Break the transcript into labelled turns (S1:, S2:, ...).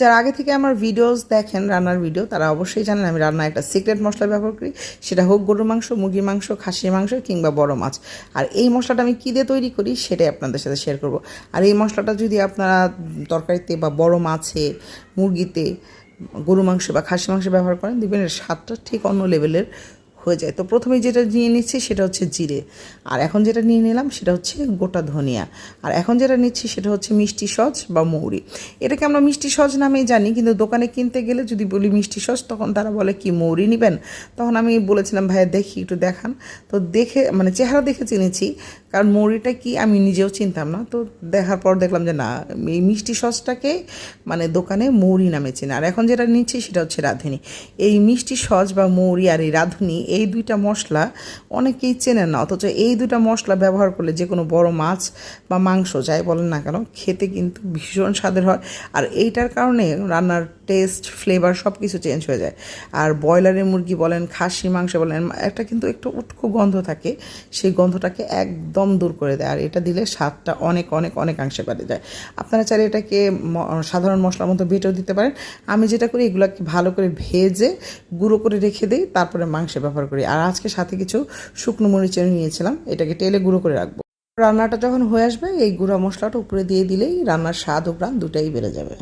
S1: যারা আগে থেকে আমার ভিডিওস দেখেন, রান্নার ভিডিও তারা অবশ্যই জানেন আমি রান্নায় একটা সিক্রেট মশলা ব্যবহার করি। সেটা হোক গরুর মাংস, মুরগির মাংস, খাসির মাংস কিংবা বড় মাছ। আর এই মশলাটা আমি কী দিয়ে তৈরি করি সেটাই আপনাদের সাথে শেয়ার করব। আর এই মশলাটা যদি আপনারা তরকারিতে বা বড় মাছে, মুরগিতে গরু মাংস বা খাসি মাংস ব্যবহার করেন, দেখবেন এর স্বাদটা ঠিক অন্য লেভেলের হয়ে যায়। তো প্রথমে যেটা নিয়ে নিচ্ছি সেটা হচ্ছে জিরে। আর এখন যেটা নিয়ে নিলাম সেটা হচ্ছে গোটা ধনিয়া। আর এখন যেটা নিচ্ছি সেটা হচ্ছে মিষ্টি সজ বা মৌরি। এটাকে আমরা মিষ্টি সজ নামেই জানি, কিন্তু দোকানে কিনতে গেলে যদি বলি মিষ্টি সজ তখন তারা বলে, কি মৌরি নেবেন? তখন আমি বলেছিলাম, ভাইয়া, দেখি, একটু দেখান। তো দেখে মানে চেহারা দেখে চিনেছি কারণ মৌরিটা কি আমি নিজেও চিনতাম না, তো দেখার পর দেখলাম যে না, এই মিষ্টি সসটাকে মানে দোকানে মৌরি নামে চেনে। আর এখন যেটা নিচ্ছি সেটা হচ্ছে রাঁধুনি। এই মিষ্টি সস বা মৌরি আর এই রাঁধুনি, এই দুইটা মশলা অনেকেই চেনেন না। অথচ এই দুটা মশলা ব্যবহার করলে যে কোনো বড় মাছ বা মাংস, যাই বলেন না কেন, খেতে কিন্তু ভীষণ স্বাদের হয়। আর এইটার কারণে রান্নার টেস্ট ফ্লেভার সব কিছু চেঞ্জ হয়ে যায়। আর ব্রয়লারের মুরগি বলেন, খাসি মাংস বলেন, একটা কিন্তু একটু উটকো গন্ধ থাকে, সেই গন্ধটাকে একদম দূর করে দেয়। আর এটা দিলে স্বাদটা অনেক অনেক অনেকাংশে বেড়ে যায়। আপনারা চাইলে এটাকে সাধারণ মশলার মতো বেটেও দিতে পারেন। আমি যেটা করি, এগুলোকে ভালো করে ভেজে গুঁড়ো করে রেখে দিই, তারপরে মাংসে ব্যবহার করি। আর আজকে সাথে কিছু শুকনো মরিচের নিয়েছিলাম, এটাকে তেলে গুঁড়ো করে রাখব। রান্নাটা যখন হয়ে আসবে, এই গুঁড়া মশলাটা উপরে দিয়ে দিলেই রান্নার স্বাদ ও প্রাণ দুটাই বেড়ে যাবে।